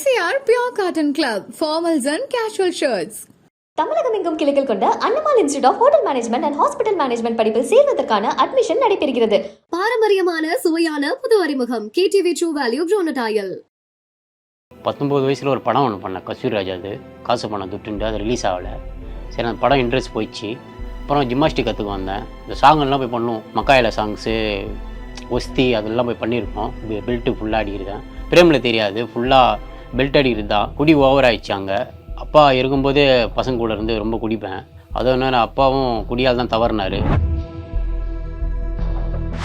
MCR Pure Cotton Club, formals and casual shirts. தமிழகம் எங்கும் கிளைகள் கொண்ட Annamal institute of hotel management and hospital management படிப்பில் சேர்வதற்கான admission நடைபெறுகிறது. பாரம்பரியமான சுவையான புது அறிமுகம். கேடிவி ட்ரூ வேல்யூ ப்ரோனடாயல் பத்தொம்போது வயசில் ஒரு படம் ஒன்று பண்ணேன். கஸ்தூரி ராஜா அது. காசு பணம் துட்டுண்டு அது ரிலீஸ் ஆகலை. சரி அந்த படம் இன்ட்ரெஸ்ட் போயிடுச்சு. அப்புறம் ஜிம்மாஸ்டிக் கற்றுக்க வந்தேன். இந்த சாங்கெல்லாம் போய் பண்ணுவோம். மக்காயில சாங்ஸு ஒஸ்தி அதெல்லாம் போய் பண்ணியிருக்கோம் பெல்ட்டு ஃபுல்லாக அடிக்கிறேன். பிரேமில் தெரியாது. ஃபுல்லாக பெல்ட் அடிக்கிறது குடி ஓவர் ஆயிடுச்சாங்க. அப்பா இருக்கும்போதே பசங்க கூட இருந்து ரொம்ப குடிப்பேன். அதுவும் நேரம் அப்பாவும் குடியால் தான் தவறினார்.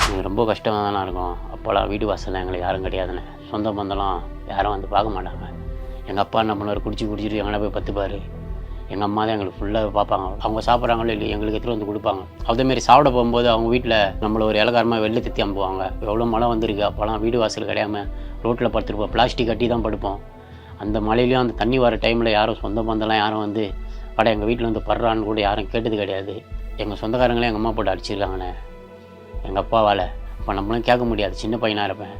எனக்கு ரொம்ப கஷ்டமாக தானே இருக்கும். அப்போலாம் வீடு வாசலில் எங்களுக்கு யாரும் கிடையாதுண்ணே சொந்த பந்தம்லாம் யாரும் வந்து பார்க்க மாட்டாங்க. எங்கள் அப்பா என்ன பண்ணுவார்? குடிச்சு குடிச்சிட்டு எங்கன்னா போய் பத்துப்பார். எங்கள் அம்மா தான் எங்களுக்கு ஃபுல்லாக பார்ப்பாங்க. அவங்க சாப்பிட்றாங்களோ இல்லை எங்களுக்கு எடுத்துகிட்டு வந்து கொடுப்பாங்க. அதேமாரி சாப்பிட போகும்போது அவங்க வீட்டில் நம்மளை ஒரு இலக்காரமாக வெளில தித்தி அனுப்புவாங்க எவ்வளோ மழை வந்திருக்கு. அப்போலாம் வீடு வாசல் கிடையாமல் ரோட்டில் படுத்துருப்போம். பிளாஸ்டிக் கட்டி தான் படுப்போம். அந்த மலையிலையும் அந்த தண்ணி வர டைமில் யாரும் சொந்த பந்தெல்லாம் யாரும் வந்து பட எங்கள் வீட்டில் வந்து படுறான்னு கூட யாரும் கேட்டது கிடையாது. எங்கள் சொந்தக்காரங்களே எங்கள் அம்மா போட்டு அடிச்சிருக்காங்கண்ணே. எங்கள் அப்பாவால் இப்போ நம்மளும் கேட்க முடியாது. சின்ன பையனாக இருப்பேன்.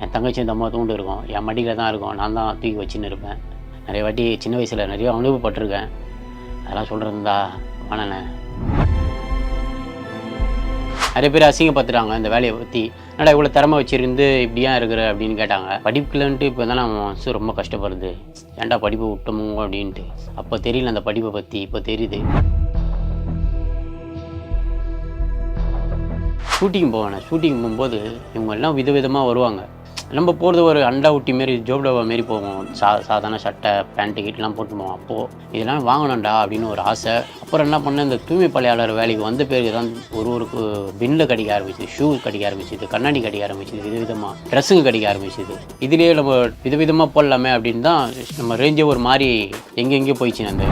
என் தங்கச்சி இந்த அம்மா தூண்டு இருக்கும். என் மடியில் தான் இருக்கும். நான் தான் தூக்கி வச்சுன்னு இருப்பேன். நிறைய வாட்டி சின்ன வயசில் நிறைய அனுபவப்பட்டிருக்கேன். அதெல்லாம் சொல்கிறதுந்தா வேணாண்ணே. நிறைய பேர் அசிங்கப்படுத்துறாங்க இந்த வேலையை பற்றி என்னடா இவ்வளோ திறமை வச்சிருந்து இப்படியா இருக்கிற அப்படின்னு கேட்டாங்க. படிப்புலன்ட்டு இப்போ தான் நம்ம மனசு ரொம்ப கஷ்டப்படுது. ஏன்டா படிப்பை விட்டோமோ அப்படின்ட்டு. அப்போ தெரியல அந்த படிப்பை பற்றி இப்போ தெரியுது. ஷூட்டிங் போவேன். ஷூட்டிங் போகும்போது இவங்க எல்லாம் விதவிதமாக வருவாங்க. நம்ம போகிறது ஒரு அண்டா ஊட்டி மாரி ஜோப்டவா மாரி போவோம். சா சாதாரண சட்டை பேண்ட்டு கீட்லாம் போட்டு போவோம் அப்போது இதெல்லாம் வாங்கணும்டா அப்படின்னு ஒரு ஆசை. அப்புறம் என்ன பண்ணேன் இந்த தூய்மை பணியாளர் வேலைக்கு வந்த பிறகு தான் ஒரு ஒரு பின்னில் கடிக்க ஆரம்பிச்சுது ஷூ கடிக்க ஆரம்பிச்சுது கண்ணாடி கடிக்க ஆரம்பிச்சுது விதவிதமாக ட்ரெஸ்ஸுங்க கடிக்க ஆரம்பிச்சுது. இதுலேயே நம்ம விதவிதமாக போடலாமே அப்படின்னு தான் நம்ம ரேஞ்சே ஒரு மாதிரி எங்கெங்கேயோ போயிடுச்சு அந்த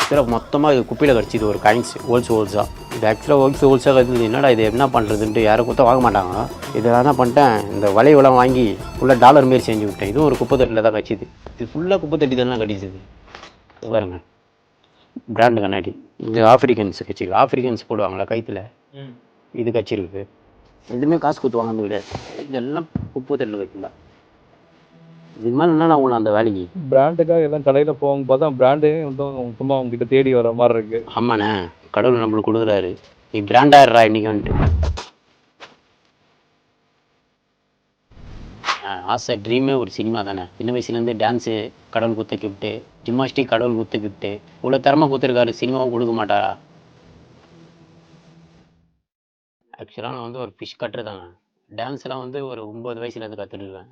ஆக்சுவலாக மொத்தமாக இது குப்பையில் கடிச்சிது ஒரு காயின்ஸ் ஹோல்ஸ் ஹோல்ஸாக இது ஆக்சுவலாக ஹோல்ஸ் ஹோல்ஸாக கிடச்சிது என்னடா இது? என்ன பண்ணுறதுன்ட்டு யாரும் கொடுத்தா வாங்க மாட்டாங்க. இதை என்ன பண்ணிட்டேன். இந்த வளைவெல்லாம் வாங்கி ஃபுல்லாக டாலர் மாரி செஞ்சு விட்டேன். இதுவும் ஒரு குப்பை தொட்டியில் தான் கட்சிது. இது ஃபுல்லாக குப்பை தொட்டி தானே கடிச்சது பாருங்க. பிராண்டு கண்ணாடி. இது ஆஃப்ரிக்கன்ஸ் கட்சி. ஆஃப்ரிக்கன்ஸ் போடுவாங்களா கைத்தில்? இது கட்சி இருக்குது எதுவுமே காசு கொடுத்து வாங்கினது கிடையாது. இதெல்லாம் குப்பை தொட்டியில் வைக்கலாம் இது மாதிரி என்ன உங்களை அந்த வேலைக்கு. பிராண்டுக்காக எல்லாம் கடையில் போவாங்க பார்த்தா பிராண்டே வந்து சும்மா உங்ககிட்ட தேடி வர மாதிரி இருக்கு. ஆமாண்ணே. கடவுள் நம்மளுக்கு கொடுக்குறாரு. நீ பிராண்டாயிடுறா இன்னைக்கு வந்துட்டு. ஆ, ஆசை ட்ரீமே ஒரு சினிமா தானே. சின்ன வயசுலேருந்து டான்ஸு கடவுள் குத்த கிஃப்ட்டு ஜிம்மாஸ்டிக் கடவுள் குத்து கிஃப்ட்டு. இவ்வளோ திறமை கொடுத்துருக்காரு சினிமாவும் கொடுக்க மாட்டாரா? ஆக்சுவலாக நான் வந்து ஒரு ஃபிஷ் கட்டுரு தாங்க டான்ஸ்லாம் வந்து ஒரு ஒம்பது வயசுலேருந்து கற்றுட்டுருக்கேன்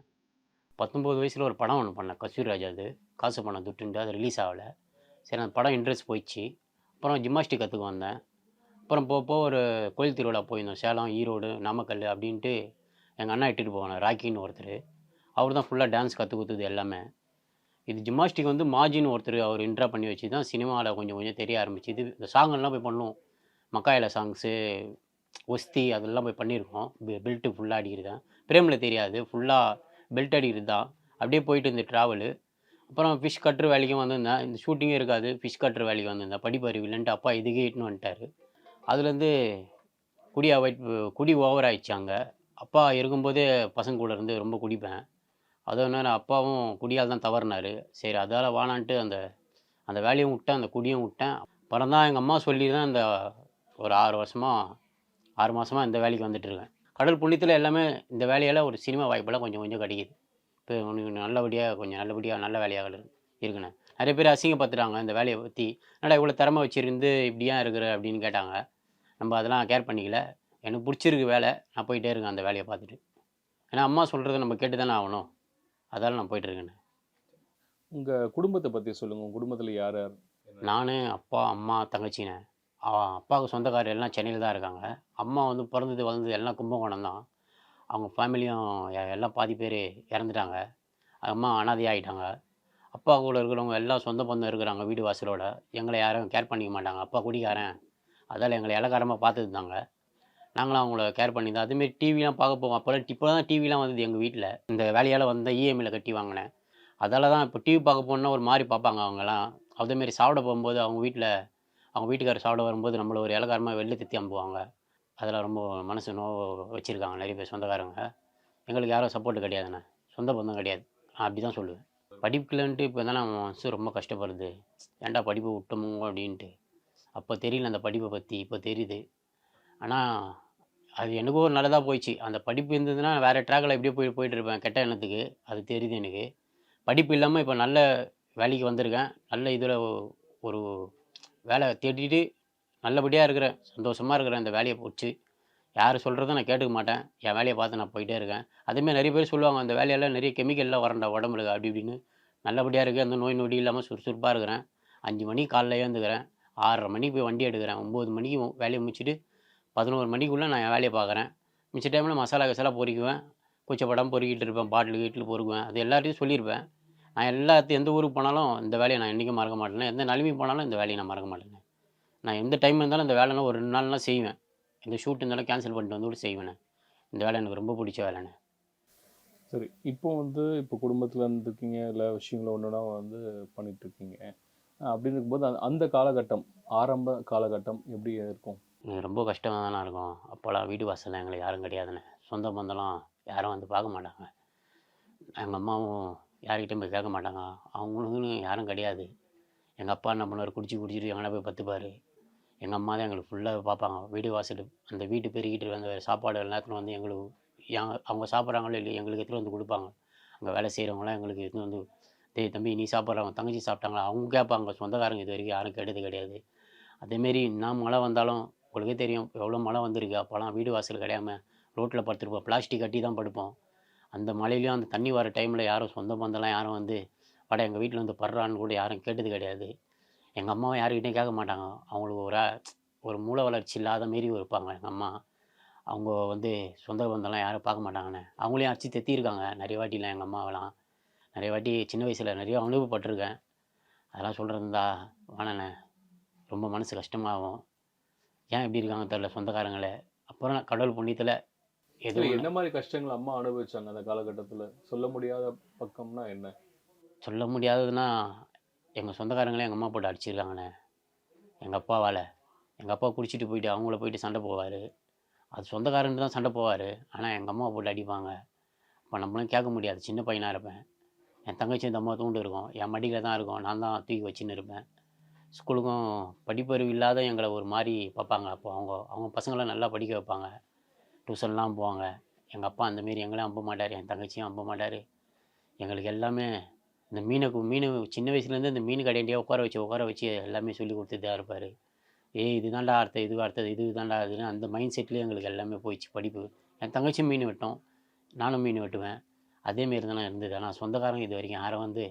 பத்தொம்போது வயசில் ஒரு படம் ஒன்று பண்ணேன். கஸ்தூர் ராஜா அது. காசு பணம் துட்டுண்டு அது ரிலீஸ் ஆகலை. சரி அந்த படம் இன்ட்ரெஸ்ட் போயிடுச்சு. அப்புறம் ஜிம்மாஸ்டிக் கற்றுக்க வந்தேன். அப்புறம் போக போக ஒரு கோயில் திருவிழா போயிருந்தோம். சேலம் ஈரோடு நாமக்கல் அப்படின்ட்டு எங்கள் அண்ணா இட்டுட்டு போவாங்க ராக்கின்னு ஒருத்தர். அவர் தான் ஃபுல்லாக டான்ஸ் கற்றுக் கொடுத்தது எல்லாமே. இது ஜிம்மாஸ்டிக் வந்து மாஜின்னு ஒருத்தர் அவர் இன்ட்ரா பண்ணி வச்சு தான் சினிமாவில் கொஞ்சம் கொஞ்சம் தெரிய ஆரம்பிச்சுது. இந்த சாங்கெல்லாம் போய் பண்ணுவோம். மக்காயில சாங்ஸு ஒஸ்தி அதெல்லாம் போய் பண்ணியிருக்கோம். பெல்ட்டு ஃபுல்லாக அடிக்கிறது? தான் பிரேமில் தெரியாது. ஃபுல்லாக பெல்ட் அடிக்கிறது? தான் அப்படியே போயிட்டு இந்த ட்ராவலு அப்புறம் ஃபிஷ் கட்டுற வேலைக்கும் வந்திருந்தேன். இந்த ஷூட்டிங்கே இருக்காது. ஃபிஷ் கட்டுற வேலைக்கு வந்திருந்தேன். படிப்பறிவு இல்லைன்ட்டு அப்பா இதுக்கே இட்டுன்னு வந்துட்டார். அதுலேருந்து குடி அவாய்ட் குடி ஓவர் ஆயிடுச்சு அங்கே. அப்பா இருக்கும்போதே பசங்க கூட இருந்து ரொம்ப குடிப்பேன். அதுவும் நேரம் அப்பாவும் குடியால் தான் தவறினார். சரி அதால் வானான்ட்டு அந்த அந்த வேலையும் விட்டேன் அந்த குடியும் விட்டேன். அப்புறம் தான் எங்கள் அம்மா சொல்லி தான் இந்த ஒரு ஆறு வருஷமாக ஆறு மாதமாக இந்த வேலைக்கு வந்துட்டுருக்கேன் கடல் புண்ணியத்தில் எல்லாமே இந்த வேலையால் ஒரு சினிமா வாய்ப்பெல்லாம் கொஞ்சம் கொஞ்சம் கிடைக்கிது. இப்போ உனக்கு நல்லபடியாக கொஞ்சம் நல்லபடியாக நல்ல வேலையாக இருக்கு- இருக்குண்ணே நிறைய பேர் அசிங்கப்படுத்துறாங்க இந்த வேலையை பற்றி என்னடா இவ்வளோ திறமை வச்சிருந்து இப்படியா இருக்கிற அப்படின்னு கேட்டாங்க. நம்ம அதெல்லாம் கேர் பண்ணிக்கல. எனக்கு பிடிச்சிருக்கு வேலை. நான் போயிட்டே இருக்கேன் அந்த வேலையை பார்த்துட்டு. ஏன்னா அம்மா சொல்கிறத நம்ம கேட்டு தானே ஆகணும். அதால் நான் போயிட்டு இருக்கேண்ணே உங்க குடும்பத்தை பத்தி சொல்லுங்க. உங்க குடும்பத்துல யார் யார்? நான் அப்பா அம்மா தங்கச்சினே அவ- அப்பாவுக்கு சொந்தக்காரர் எல்லாம் சென்னையில் தான் இருக்காங்க. அம்மா வந்து பிறந்தது வளர்ந்தது எல்லாம் கும்பகோணம் தான். அவங்க ஃபேமிலியும் எல்லாம் பாதி பேர் இறந்துட்டாங்க. அம்மா அனாதையாகிட்டாங்க அப்பா கூட இருக்கிறவங்க எல்லாம் சொந்த பந்தம் இருக்கிறாங்க வீடு வாசலோட. எங்களை யாரும் கேர் பண்ணிக்க மாட்டாங்க. அப்பா குடிக்காரன் அதால் எங்களை இலக்காரமாக பார்த்துருந்தாங்க நாங்களும் அவங்கள கேர் பண்ணி தான். அதுமாரி டிவிலாம் பார்க்க போவோம். அப்போல்லாம் இப்போ தான் டிவிலாம் வந்தது எங்கள் வீட்டில் இந்த வேலையால் வந்தால் இஎம்ஐயில் கட்டி வாங்கினேன். அதால் தான் இப்போ டிவி பார்க்க போனால் ஒரு மாதிரி பார்ப்பாங்க அவங்கெல்லாம். அதேமாரி சாப்பிட போகும்போது அவங்க வீட்டில் அவங்க வீட்டுக்காரர் சாப்பிட வரும்போது நம்மளை ஒரு இலக்காரமாக வெளில தித்தி அனுப்புவாங்க அதெல்லாம் ரொம்ப மனசு நோவு வச்சுருக்காங்க நிறைய பேர் சொந்தக்காரங்க. எங்களுக்கு யாரும் சப்போர்ட் கிடையாதுண்ணே. சொந்த பந்தம் கிடையாது. நான் அப்படி தான் சொல்லுவேன். படிப்புலன்ட்டு இப்போ தானே மனசு ரொம்ப கஷ்டப்படுது. ஏன்டா படிப்பு விட்டோமோ அப்படின்ட்டு. அப்போ தெரியல அந்த படிப்பை பற்றி இப்போ தெரியுது. ஆனால் அது எனக்கோ நல்லதாக போயிடுச்சு. அந்த படிப்பு இருந்ததுன்னா வேறு ட்ராக்கில் எப்படியோ போய் போயிட்டு இருப்பேன். கெட்ட எண்ணத்துக்கு. அது தெரியுது எனக்கு. படிப்பு இல்லாமல் இப்போ நல்ல வேலைக்கு வந்திருக்கேன். நல்ல இதில் ஒரு வேலை தேடிட்டு நல்லபடியாக இருக்கிறேன் சந்தோஷமாக இருக்கிறேன் இந்த வேலையை பிடிச்சி யார் சொல்கிறதும் நான் கேட்டுக்க மாட்டேன். என் வேலையை பார்த்து நான் போயிட்டே இருக்கேன். அதேமாதிரி நிறைய பேர் சொல்லுவாங்க அந்த வேலையெல்லாம் நிறைய கெமிக்கல்லாம் வரண்டா உடம்புல அப்படி இப்படின்னு. நல்லபடியாக இருக்குது அந்த நோய் நொடி இல்லாமல் சுறுசுறுப்பாக இருக்கிறேன். அஞ்சு மணிக்கு காலைல ஏந்துக்கிறேன் ஆறரை மணிக்கு போய் வண்டி எடுக்கிறேன். ஒம்பது மணிக்கு வேலையை முடிச்சுட்டு பதினோரு மணிக்குள்ளே நான் என் வேலையை பார்க்குறேன். மிச்ச டைமில் மசாலா கசாலா பொரிக்குவேன் கூச்சப்படம் பொறுக்கிட்டு இருப்பேன். பாட்டில் கீட்டில் பொறுக்குவேன். அது எல்லாத்தையும் சொல்லியிருப்பேன். நான் எல்லாத்தையும் எந்த ஊருக்கு போனாலும் இந்த வேலையை நான் என்றைக்கும் மறக்க மாட்டேன். எந்த நிலைமைக்கு போனாலும் இந்த வேலையை நான் மறக்க மாட்டேன் நான் எந்த டைம் இருந்தாலும் இந்த வேலைனா ஒரு ரெண்டு நாள்லாம் செய்வேன். இந்த ஷூட் இருந்தாலும் கேன்சல் பண்ணிட்டு வந்து கூட செய்வேன். இந்த வேலை எனக்கு ரொம்ப பிடிச்ச வேலைண்ணே சரி இப்போ வந்து இப்போ குடும்பத்தில் இருந்திருக்கீங்க இல்லை விஷயங்களை ஒன்றுனா வந்து அஹ் அப்படின்னு இருக்கும்போது அந்த- அந்த காலகட்டம் ஆரம்ப காலகட்டம் எப்படி இருக்கும்? ரொம்ப கஷ்டமாக தானே இருக்கும். அப்போல்லாம் வீடு வாசலில் எங்களுக்கு யாரும் கிடையாதுண்ணே சொந்த பந்தம்லாம் யாரும் வந்து பார்க்க மாட்டாங்க. எங்கள் அம்மாவும் யார்கிட்டயும் போய் கேட்க மாட்டாங்க. அவங்களுக்குன்னு யாரும் கிடையாது. எங்கள் அப்பா என்ன பண்ணுவார்? குடிச்சு குடிச்சிட்டு எங்கன்னா போய் பத்துப்பார். எங்கள் அம்மா தான் எங்களுக்கு ஃபுல்லாக பார்ப்பாங்க. வீடு வாசல் அந்த வீட்டு பெருகிட்டு வந்த சாப்பாடு எல்லாத்துக்கும் வந்து எங்களுக்கு அவங்க சாப்பிட்றாங்களோ இல்லையோ எங்களுக்கு எடுத்துகிட்டு வந்து கொடுப்பாங்க. அங்கே வேலை செய்கிறவங்களாம் எங்களுக்கு எடுத்துன்னு வந்து டேய் தம்பி நீ சாப்பிட்றவங்க தங்கச்சி சாப்பிட்டாங்களா? அவங்க கேட்பாங்க. சொந்தக்காரங்க இது வரைக்கும் யாரும் கேட்டது கிடையாது. அதேமாரி நான் மழை வந்தாலும் உங்களுக்கே தெரியும் எவ்வளோ மழை வந்திருக்கு. அப்போலாம் வீடு வாசல் கிடையாமல் ரோட்டில் படுத்துருப்போம். பிளாஸ்டிக் கட்டி தான் படுப்போம். அந்த மழையிலையும் அந்த தண்ணி வர டைமில் யாரும் சொந்த பந்தம்லாம் யாரும் வந்து வட எங்கள் வீட்டில் வந்து படுறான்னு கூட யாரும் கேட்டது கிடையாது. எங்கள் அம்மாவும் யாருக்கிட்டையும் கேட்க மாட்டாங்க. அவங்களுக்கு ஒரு ஒரு மூல வளர்ச்சி இல்லாத மாரி இருப்பாங்க எங்கள் அம்மா. அவங்க வந்து சொந்த பந்தம்லாம் யாரும் பார்க்க மாட்டாங்கண்ணே. அவங்களையும் அடிச்சு தெத்திருக்காங்க நிறைய வாட்டிலாம் எங்கள் அம்மாவெல்லாம். நிறைய வாட்டி சின்ன வயசில் நிறைய அனுபவப்பட்டிருக்கேன். அதெல்லாம் சொல்கிறதா வேணாண்ணே. ரொம்ப மனசு கஷ்டமாகும். ஏன் இப்படி இருக்காங்க தெரில சொந்தக்காரங்களே. அப்புறம் கடவுள் புண்ணியத்தில் எதுவும் என்ன மாதிரி கஷ்டங்கள் அம்மா அனுபவிச்சாங்க அந்த காலகட்டத்தில்? சொல்ல முடியாத பக்கம்னா என்ன? சொல்ல முடியாததுன்னா எங்கள் சொந்தக்காரங்களே எங்கள் அம்மா போட்டு அடிச்சிருக்காங்கண்ணே. எங்கள் அப்பாவால் எங்கள் அப்பா குடிச்சிட்டு போயிட்டு அவங்கள போயிட்டு சண்டை போவார். அது சொந்தக்காரன்ட்டு தான் சண்டை போவார். ஆனால் எங்கள் அம்மாவை போட்டு அடிப்பாங்க. அப்போ நம்மளும் கேட்க முடியாது. சின்ன பையனாக இருப்பேன். என் தங்கச்சி இந்த அம்மா தூண்டு இருக்கும். என் மடியில் தான் இருக்கும். நான் தான் தூக்கி வச்சுன்னு இருப்பேன். ஸ்கூலுக்கும் படிப்பறிவு இல்லாத எங்களை ஒரு மாதிரி பார்ப்பாங்க. அப்போ அவங்க அவங்க பசங்களை நல்லா படிக்க வைப்பாங்க. டியூஷன்லாம் போவாங்க. எங்கள் அப்பா அந்தமாரி எங்களையும் அம்ப மாட்டார். என் தங்கச்சியும் அம்ப மாட்டார். எங்களுக்கு எல்லாமே இந்த மீனை மீன் சின்ன வயசுலேருந்து இந்த மீன் கடையிலேயே உட்கார வச்சு உட்கார வச்சு எல்லாமே சொல்லி கொடுத்துட்டு இருப்பார். ஏய் இதுதான்டா அடுத்த இது அடுத்தது இது தான்டா அதுன்னு அந்த மைண்ட் செட்லேயே எங்களுக்கு எல்லாமே போயிடுச்சு படிப்பு. என் தங்கச்சி மீன் வெட்டும் நானும் மீன் வெட்டுவேன். அதேமாரி தான் இருந்தது. ஆனால் சொந்தக்காரங்க இது வரைக்கும் யாரும் வந்து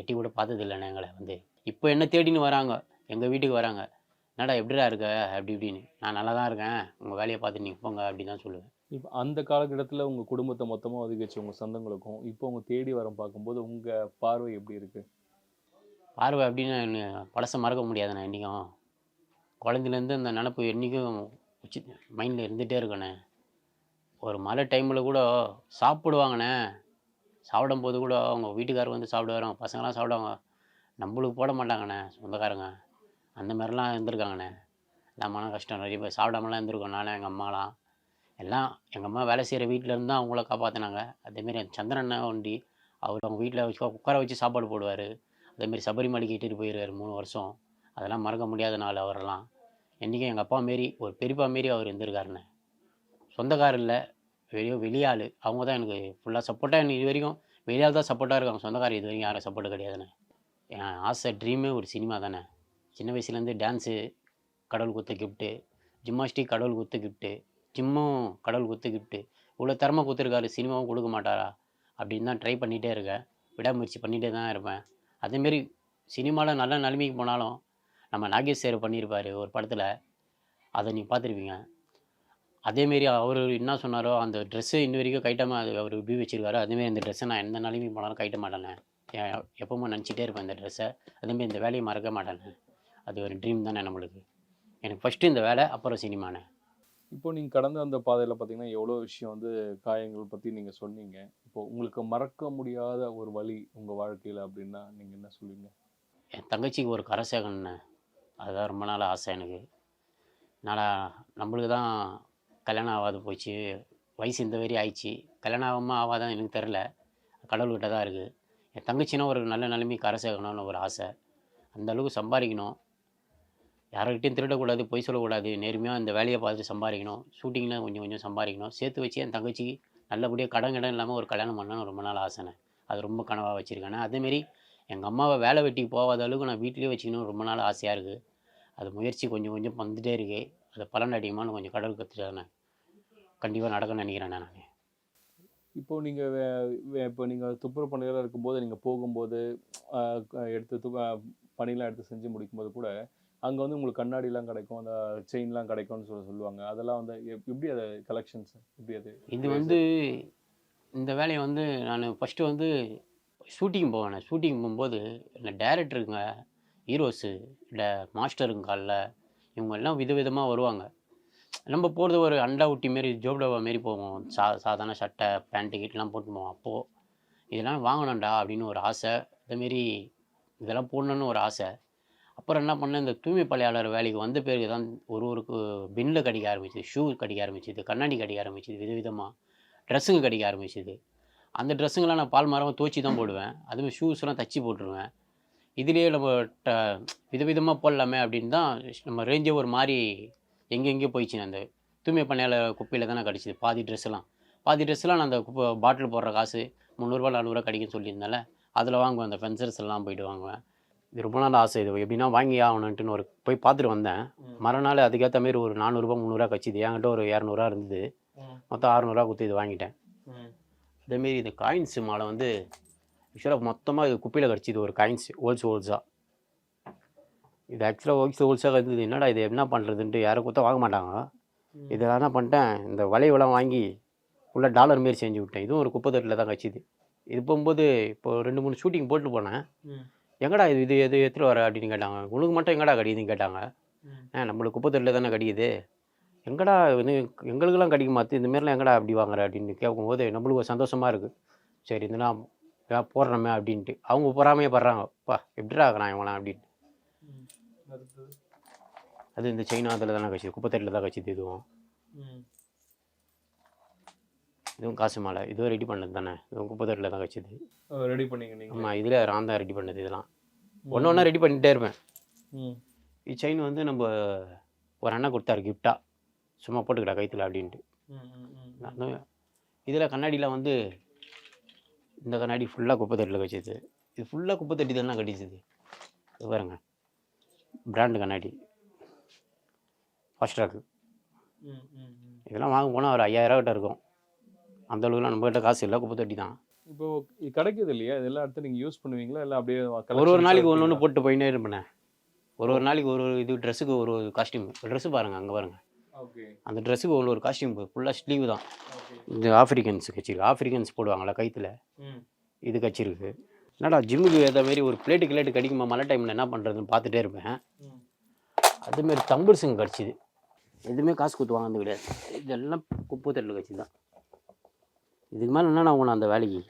எட்டி கூட பார்த்ததில்லைண்ணே எங்களை வந்து. இப்போ என்ன தேடின்னு வராங்க. எங்கள் வீட்டுக்கு வராங்க. என்னடா எப்படிடா இருக்க? அப்படி இப்படின்னு. நான் நல்லா தான் இருக்கேன். உங்கள் வேலையை பார்த்து நீங்கள் போங்க. அப்படி தான் சொல்லுவேன். இப்போ அந்த காலகட்டத்தில் உங்கள் குடும்பத்தை மொத்தமாக ஒதுக்கிச்சு உங்கள் சொந்தங்களுக்கும் இப்போ உங்கள் தேடி வரம் பார்க்கும்போது உங்கள் பார்வை எப்படி இருக்குது பார்வை அப்படின்னு பழச பழசை மறக்க முடியாதுண்ணே என்றைக்கும் குழந்தைலேருந்து அந்த நினப்பு என்றைக்கும் உச்சி மைண்டில் இருந்துகிட்டே இருக்கண்ணே. ஒரு மழை டைமில் கூட சாப்பிடுவாங்கண்ணே. சாப்பிடும்போது கூட அவங்க வீட்டுக்காரர் வந்து சாப்பிடுவாரு அவங்க பசங்களாம் சாப்பிடுவாங்க. நம்மளுக்கு போட மாட்டாங்கண்ணே சொந்தக்காரங்க. அந்த மாதிரிலாம் இருந்திருக்காங்கண்ணே. எல்லாம் மன கஷ்டம். நிறைய பேர் சாப்பிடாமலாம் இருந்திருக்கோம். நானும் எங்கள் அம்மாலாம். எல்லாம் எங்கள் அம்மா வேலை செய்கிற வீட்டில் இருந்தால் தான் அவங்கள காப்பாற்றினாங்க அதேமாரி என் சந்திரன் ஒண்டி அவர் அவங்க வீட்டில் வச்சு உட்கார வச்சு சாப்பாடு போடுவார். அதேமாரி சபரிமலைக்கு இட்டுட்டு போயிருக்காரு மூணு வருஷம். அதெல்லாம் மறக்க முடியாத நாள் அவரெல்லாம். என்றைக்கும் எங்கள் அப்பா மாரி ஒரு பெரியப்பா மாரி அவர் இருந்திருக்காருண்ணே சொந்தக்காரர் இல்லை வெளியே வெளியாள் அவங்க தான் எனக்கு ஃபுல்லாக சப்போர்ட்டாக எனக்கு இது வரைக்கும் வெளியால் தான் சப்போர்ட்டாக இருக்காங்க. சொந்தக்காரர் இது வரைக்கும் யாரும் சப்போர்ட் கிடையாதுண்ணே என் ஆசை ட்ரீமே ஒரு சினிமா தானே. சின்ன வயசுலேருந்து டான்ஸு கடவுள் குத்த கிஃப்ட்டு ஜிம்மாஸ்டிக் கடவுள் குத்த கிஃப்ட்டு ஜிம்மும் கடவுள் குத்துக்கிட்டு இவ்வளோ திறமை கொடுத்துருக்காரு சினிமாவும் கொடுக்க மாட்டாரா? அப்படின்னு தான் ட்ரை பண்ணிகிட்டே இருக்கேன். விடாமுயற்சி பண்ணிகிட்டே தான் இருப்பேன். அதேமாரி சினிமாவில் நல்ல நிலைமைக்கு போனாலும் நம்ம நாகேஷ் சார் பண்ணியிருப்பார் ஒரு படத்தில். அதை நீங்கள் பார்த்துருப்பீங்க. அதேமாரி அவர் என்ன சொன்னாரோ அந்த ட்ரெஸ்ஸு இன்ன வரைக்கும் கைட்டமாக அது அவர் உபயோகி வச்சிருக்காரு அதேமாரி இந்த ட்ரெஸ்ஸை நான் எந்த நிலைமைக்கு போனாலும் கைட்ட மாட்டேனே. எப்போவுமே எப்பவுமே நினச்சிட்டே இருப்பேன் இந்த ட்ரெஸ்ஸை அதேமாரி இந்த வேலையை மறக்க மாட்டேனே. அது ஒரு ட்ரீம் தானே நம்மளுக்கு. எனக்கு ஃபஸ்ட்டு இந்த வேலை அப்புறம் சினிமாண்ணே இப்போ நீங்கள் கடந்த அந்த பாதையில் பார்த்தீங்கன்னா எவ்வளோ விஷயம் வந்து காயங்கள் பற்றி நீங்கள் சொன்னீங்க. இப்போ உங்களுக்கு மறக்க முடியாத ஒரு வழி உங்கள் வாழ்க்கையில் அப்படின்னா நீங்கள் என்ன சொல்லுவீங்க? என் தங்கச்சிக்கு ஒரு கரை சேர்க்கணுண்ணே அதுதான் ரொம்ப நாள் ஆசை எனக்கு. என்னால் நம்மளுக்கு தான் கல்யாணம் ஆகாது போச்சு. வயசு இந்த வரையும் ஆயிடுச்சு. கல்யாணம் ஆகாமல் ஆகாதான் எனக்கு தெரில கடவுள்கிட்ட தான் இருக்குது என் தங்கச்சின்னா ஒரு நல்ல நிலைமை கரை சேகணும்னு ஒரு ஆசை. அந்த அளவுக்கு சம்பாதிக்கணும். யார்கிட்டையும் திருடக்கூடாது பொய் சொல்லக்கூடாது. நேர்மையாக இந்த வேலையை பார்த்து சம்பாதிக்கணும். ஷூட்டிங்கில் கொஞ்சம் கொஞ்சம் சம்பாதிக்கணும். சேர்த்து வச்சு என் தங்கச்சிக்கு நல்லபடியாக கடன் கடன் இல்லாமல் ஒரு கல்யாணம் பண்ணணும்னு ரொம்ப நாள் ஆசைனேன் அது ரொம்ப கனவாக வச்சுருக்கேன் அதேமாரி எங்கள் அம்மாவை வேலை வெட்டிக்கு போகாத அளவுக்கு நான் வீட்லேயே வச்சுக்கணும் ரொம்ப நாள் ஆசையாக இருக்குது அது முயற்சி கொஞ்சம் கொஞ்சம் வந்துட்டே இருக்கு. அது பலன் அடியுமான்னு கொஞ்சம் கடவுள் கற்றுட்டானே கண்டிப்பாக நடக்கணும்னு நினைக்கிறேன் நான் இப்போ நீங்கள் வே- வே- இப்போ நீங்கள் துப்புரவு பணிகளாக இருக்கும்போது நீங்கள் போகும்போது எடுத்து து ஆஹ் எடுத்து செஞ்சு முடிக்கும்போது கூட அங்க வந்து உங்களுக்கு கண்ணாடிலாம் கிடைக்கும் அந்த செயின்லாம் கிடைக்கும்னு சொல்லி சொல்லுவாங்க. அதெல்லாம் வந்து எப்- எப்படி அது கலெக்ஷன்ஸ் எப்படி அது இது வந்து இந்த வேலையை வந்து நான் ஃபஸ்ட்டு வந்து ஷூட்டிங் போவேன். ஷூட்டிங் போகும்போது இந்த டேரக்டருங்க ஹீரோஸு இந்த மாஸ்டருங்க காலில் இவங்க எல்லாம் விதவிதமாக வருவாங்க. நம்ம போகிறது ஒரு அண்டா ஊட்டி மாரி ஜோப்டவா மாரி போவோம். சா சாதாரண சட்டை பேண்ட்டு கீட்டெலாம் போட்டு போவோம். அப்போது இதெல்லாம் வாங்கணும்டா அப்படின்னு ஒரு ஆசை. அதேமாரி இதெல்லாம் போடணுன்னு ஒரு ஆசை. அப்புறம் என்ன பண்ணேன் இந்த தூய்மை பணியாளர் வேலைக்கு வந்த பிறகு தான் ஒரு ஒருக்கு பின்னில் கடிக்க ஆரம்பிச்சிது ஷூ கடிக்க ஆரம்பிச்சிது கண்ணாடி கடிக்க ஆரம்பிச்சிது விதவிதமாக ட்ரெஸ்ஸுங்க கடிக்க ஆரம்பிச்சிது. அந்த ட்ரெஸ்ஸுங்கெல்லாம் நான் பால் மரமாக துவச்சி தான் போடுவேன் அதுமாதிரி ஷூஸ்லாம் தச்சு போட்டுருவேன். இதுலேயே நம்ம ட விதவிதமாக போடலாமே அப்படின்னு தான் நம்ம ரேஞ்சே ஒரு மாதிரி எங்கெங்கேயோ போயிடுச்சு. அந்த தூய்மை பணியாளர் குப்பையில் தானே கிடச்சிது பாதி ட்ரெஸ்ஸுலாம் பாதி ட்ரெஸ்லாம் நான் அந்த குப்பை பாட்டில் போடுற காசு முந்நூறுரூவா நானூறுரூவா கிடைக்குன்னு சொல்லியிருந்தால அதில் வாங்குவேன். அந்த ஃபென்சர்ஸ் எல்லாம் போயிட்டு வாங்குவேன். இது ரொம்ப நாள் ஆசை. இது எப்படின்னா வாங்கி ஆகணுன்ட்டுன்னு ஒரு போய் பார்த்துட்டு வந்தேன். மறுநாள் அதுக்கேற்ற மாரி ஒரு நானூறுரூபா முந்நூறுரூவா கச்சிது என்கிட்ட ஒரு இரநூறுவா இருந்தது. மொத்தம் அறநூறுவா கொடுத்து இது வாங்கிட்டேன். அதேமாரி இந்த காயின்ஸ் மாலை வந்து ஆக்சுவலாக மொத்தமாக இது குப்பையில் கிடச்சிது ஒரு காயின்ஸ் ஹோல்ஸ் ஹோல்ஸாக இது ஆக்சுவலாக ஹோல்ஸ் ஹோல்ஸாக இருந்தது. என்னடா இது? என்ன பண்ணுறதுன்ட்டு யாரும் கொடுத்தா வாங்க மாட்டாங்க. இதில் என்ன பண்ணிட்டேன்? இந்த வளைவெல்லாம் வாங்கி ஃபுல்லாக டாலர் மாரி செஞ்சு விட்டேன். இதுவும் ஒரு குப்பை தொட்டில் தான் கட்சிது இது போகும்போது இப்போ ரெண்டு மூணு ஷூட்டிங் போட்டு போனேன். எங்கடா இது இது எது எடுத்துகிட்டு வர அப்படின்னு கேட்டாங்க. உனக்கு மட்டும் எங்கடா கடிக்குதுன்னு கேட்டாங்க. ஆ நம்மளுக்கு குப்பை தொட்டில் தானே கடிக்குது எங்கடா இது எங்களுக்கெல்லாம் கிடைக்க மாற்று இந்த மாதிரிலாம் எங்கடா அப்படி வாங்குற அப்படின்னு கேட்கும்போது நம்மளுக்கு சந்தோஷமாக இருக்குது சரி இது நான் வே- போடுறோமே அப்படின்ட்டு. அவங்க பொறாமையே படுறாங்க பா எப்படிடா ஆகிறான் இவங்களாம் அப்படின்ட்டு அது இந்த சைனா அதில் தானே கட்சி குப்பத்தட்டில் தான் கட்சிது இதுவும். இதுவும் காசு மாலை இதுவும் ரெடி பண்ணது தானே? இதுவும் குப்பத்தட்டில் தான் கட்சிது ரெடி பண்ணீங்க ஆமாம் இதில் தான் ரெடி பண்ணது இதெல்லாம். ஒன்று ஒன்றா ரெடி பண்ணிகிட்டே இருப்பேன். இது செயின் வந்து நம்ம ஒரு அண்ணா கொடுத்தாரு கிஃப்டாக சும்மா போட்டுக்கிட்டா கைத்தில் அப்படின்ட்டு. அந்த இதில் கண்ணாடியில் வந்து இந்த கண்ணாடி ஃபுல்லாக குப்பை தட்டில் கடிச்சது இது ஃபுல்லாக குப்பை தட்டி தானே கடிச்சது இது பாருங்க. பிராண்டு கண்ணாடி. ஃபஸ்ட் ட்ராக்கு இதெல்லாம் வாங்க போனால் ஒரு ஐயாயிரம் கிட்ட இருக்கும். அந்த அளவுக்குலாம் நம்மகிட்ட காசு இல்லை குப்பை தட்டி தான். இப்போ இது கிடைக்குது இல்லையா? இதெல்லாம் அடுத்து நீங்க யூஸ் பண்ணுவீங்களா? இல்லை அப்படியே ஒரு ஒரு நாளைக்கு ஒன்று ஒன்று போட்டு போயினே இருப்பேன். ஒரு ஒரு நாளைக்கு ஒரு ஒரு இது ட்ரெஸ்ஸுக்கு ஒரு ஒரு காஸ்டியூம் ட்ரெஸ்ஸு பாருங்கள் அங்கே பாருங்கள் ஓகே. அந்த ட்ரெஸ்ஸுக்கு ஒரு ஒரு காஸ்டியூம் ஃபுல்லாக ஸ்லீவ் தான். இந்த ஆஃப்ரிக்கன்ஸ் கட்சிருக்கு ஆஃப்ரிக்கன்ஸ் போடுவாங்களா கைத்தில்? இது கட்சிருக்கு என்னடா ஜிம்முக்கு ஏற்ற மாரி ஒரு பிளேட்டு கிளேட்டு கடிக்குமா? மழை டைமில் என்ன பண்ணுறதுன்னு பார்த்துட்டே இருப்பேன். அதுமாரி தம்பிள்ஸுங்க கிடச்சிது எதுவுமே காசு கொடுத்து வாங்கினது கிடையாது. இதெல்லாம் குப்பை தட்டில் கட்சி தான். இதுக்கு மேலே என்ன நான் அந்த வேலைக்கு?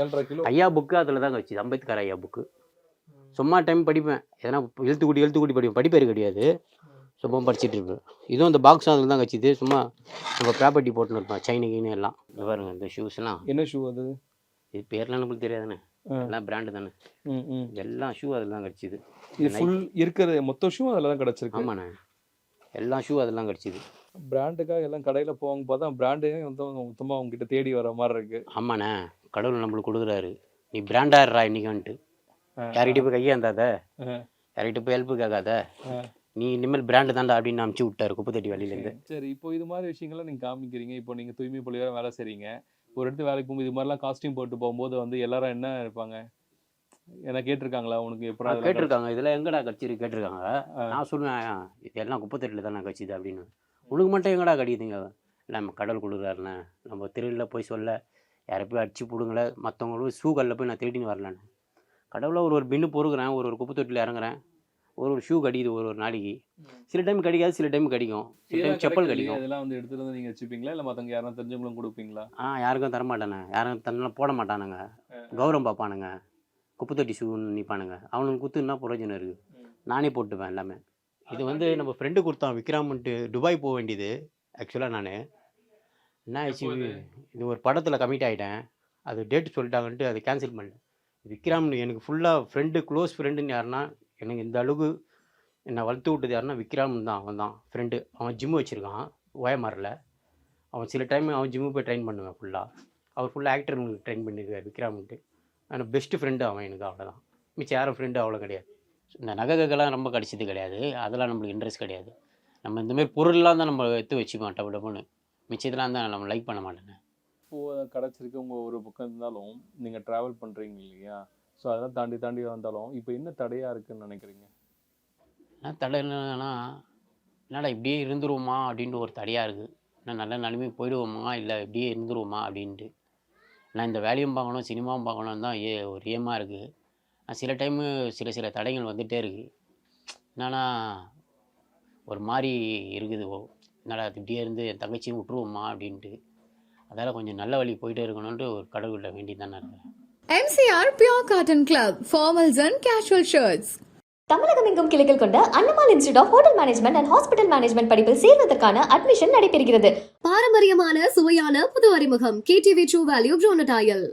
ஏழரை கிலோ. ஐயா புக்கு அதில் தான் கட்சி அம்பேத்கர் ஐயா புக்கு சும்மா டைம் படிப்பேன். எதனா எழுத்து கூட்டி எழுத்து கூட்டி படிப்பேன். படிப்பேர் கிடையாது. சும்மா படிச்சிட்டு இருப்பேன். இதுவும் இந்த பாக்ஸ் அதில் தான் கட்சிது சும்மா நம்ம ப்ராப்பர்ட்டி போட்டுன்னு இருப்பேன் சைனு கீனு எல்லாம். பாருங்க இந்த ஷூஸ்லாம் என்ன ஷூ அது? இது பேர்லாம் நம்மளுக்கு தெரியாதுண்ணே. எல்லாம் பிராண்டு தானே. எல்லாம் ஷூ அதில் தான் கிடச்சிது இது ஃபுல் இருக்கிற மொத்த ஷூ அதில் தான் கிடச்சிருக்கு. ஆமாண்ணே. எல்லா ஷூ அதெல்லாம் கிடச்சிது. பிராண்டுக்காக எல்லாம் கடையில் போவாங்க பார்த்தா பிராண்டே வந்து மொத்தமாக அவங்ககிட்ட தேடி வர மாதிரி இருக்கு. ஆமாண்ணே. கடவுள் நம்மளுக்கு கொடுக்குறாரு. நீ பிராண்டாடுறா இன்னைக்கு வந்துட்டு. யார்கிட்ட போய் கையாந்தாத. யார்கிட்ட போய் ஹெல்ப்பு கேட்காத. நீ இனிமேல் பிராண்டு தான்டா அப்படின்னு அமுச்சு விட்டாரு குப்பை தட்டி வழியிலேருந்து. சரி இப்போ இது மாதிரி விஷயங்கள்லாம் நீங்கள் காமிக்கிறீங்க. இப்போ நீங்கள் தூய்மை பள்ளியாக வேலை செய்றீங்க. ஒரு இடத்து வேலைக்கு போகும்போது இது மாதிரிலாம் காஸ்டியூம் போட்டு போகும்போது வந்து எல்லாரும் என்ன இருப்பாங்க? என்ன கேட்டிருக்காங்களா? உனக்கு எப்படா இதெல்லாம் கேட்டிருக்காங்க. இதில் எங்கடா கட்சிருக்கு கேட்டிருக்காங்க? நான் சொல்லுவேன் இது எல்லாம் குப்பை தட்டில் தானே கட்சிது அப்படின்னு. உனக்கு மட்டும் எங்கடா கடிக்குதுங்க நம்ம கடல் கொடுக்குறாருண்ணே. நம்ம திருவிழில் போய் சொல்ல யாரை போய் அடிச்சு பிடுங்கல மற்றவங்களும் ஷூகளில் போய் நான் தேடின்னு வரலன்னு கடவுளை ஒரு ஒரு பின்னு பொறுக்குறேன் ஒரு ஒரு குப்பை தொட்டியில் இறங்குறேன். ஒரு ஒரு ஷூ கடிக்குது ஒரு ஒரு நாளைக்கு. சில டைம் கிடைக்காது சில டைம் கிடைக்கும். சில டைம் செப்பல் கிடைக்கும். இதெல்லாம் வந்து எடுத்துட்டு வந்து நீங்கள் வச்சுப்பீங்களா? இல்லை மற்றவங்க யாரும் தெரிஞ்சவங்களும் கொடுப்பீங்களா? ஆ யாருக்கும் தர மாட்டானே யாரும் தன்னெல்லாம் போட மாட்டானுங்க. கௌரவம் பார்ப்பானுங்க. குப்பை தொட்டி ஷூன்னு நிற்பானுங்க அவனுக்கு குத்து என்ன பிரயோஜனம் இருக்குது நானே போட்டுப்பேன் எல்லாமே. இது வந்து நம்ம ஃப்ரெண்டு கொடுத்தான் விக்ராம்ன்ட்டு துபாய் போக வேண்டியது. ஆக்சுவலாக நான். என்ன ஆயிடுச்சு இது ஒரு படத்தில் கமிட் ஆகிட்டேன் அது டேட் சொல்லிட்டாங்கன்ட்டு அதை கேன்சல் பண்ணேன். விக்ராம்னு எனக்கு ஃபுல்லாக ஃப்ரெண்டு க்ளோஸ் ஃப்ரெண்டுன்னு யாருன்னா எனக்கு இந்த அளவுக்கு என்னை வளர்த்து விட்டது யாருன்னா விக்ராம் தான். அவன் தான் ஃப்ரெண்டு அவன் ஜிம் வச்சுருக்கான் ஓயமாரில். அவன் சில டைம் அவன் ஜிம்மு போய் ட்ரெயின் பண்ணுவேன் ஃபுல்லாக அவர் ஃபுல்லாக ஆக்டருக்கு ட்ரெயின் பண்ணியிருக்காரு விக்ராம்ன்ட்டு. ஆனால் பெஸ்ட்டு ஃப்ரெண்டு அவன் எனக்கு அவ்வளோதான் மிச்சம் யாரும் ஃப்ரெண்டு அவ்வளோ கிடையாது. இந்த நகைகள்லாம் ரொம்ப கடிச்சது கிடையாது. அதெல்லாம் நம்மளுக்கு இன்ட்ரெஸ்ட் கிடையாது. நம்ம இந்த மாதிரி பொருள்லாம் தான் நம்ம எடுத்து வச்சுப்போம் டப்பு டப்புன்னு மிச்சத்தெல்லாம் தான் நம்ம லைக் பண்ண மாட்டேன் இப்போது கிடச்சிருக்கு உங்கள் ஒரு பக்கம் இருந்தாலும் நீங்கள் ட்ராவல் பண்ணுறீங்க இல்லையா? ஸோ அதெல்லாம் தாண்டி தாண்டி வந்தாலும் இப்போ என்ன தடையாக இருக்குன்னு நினைக்கிறீங்க? என்ன தடை என்னன்னா என்னடா இப்படியே இருந்துருவோமா அப்படின்ட்டு ஒரு தடையாக இருக்குது நான் நல்ல நிலைமை போயிடுவோமா? இல்லை இப்படியே இருந்துருவோமா அப்படின்ட்டு. நான் இந்த வேலையும் பார்க்கணும் சினிமாவும் பார்க்கணும் தான் ஏ ஒரு ஏமாக இருக்குது சில டைமு சில சில தடைகள் வந்துகிட்டே இருக்குது என்னன்னா ஒரு மாதிரி இருக்குது. ஓ என்னடா இது இப்படியே இருந்து என் தங்கச்சியும் விட்டுருவோமா அப்படின்ட்டு. அதால் கொஞ்சம் நல்ல வழி போயிட்டே இருக்கணுன்ட்டு ஒரு கடவுள்கிட்ட வேண்டி தான் இருக்கேன். MCR Pure Cotton Club, formals and casual shirts. தமிழகம் எங்கும் கிளைகள் கொண்ட Annamal institute of hotel management and hospital management படிப்பில் சேர்வதற்கான அட்மிஷன் நடைபெறுகிறது. பாரம்பரியமான சுவையான புது அறிமுகம். KTV true value ப்ரோனடாயல்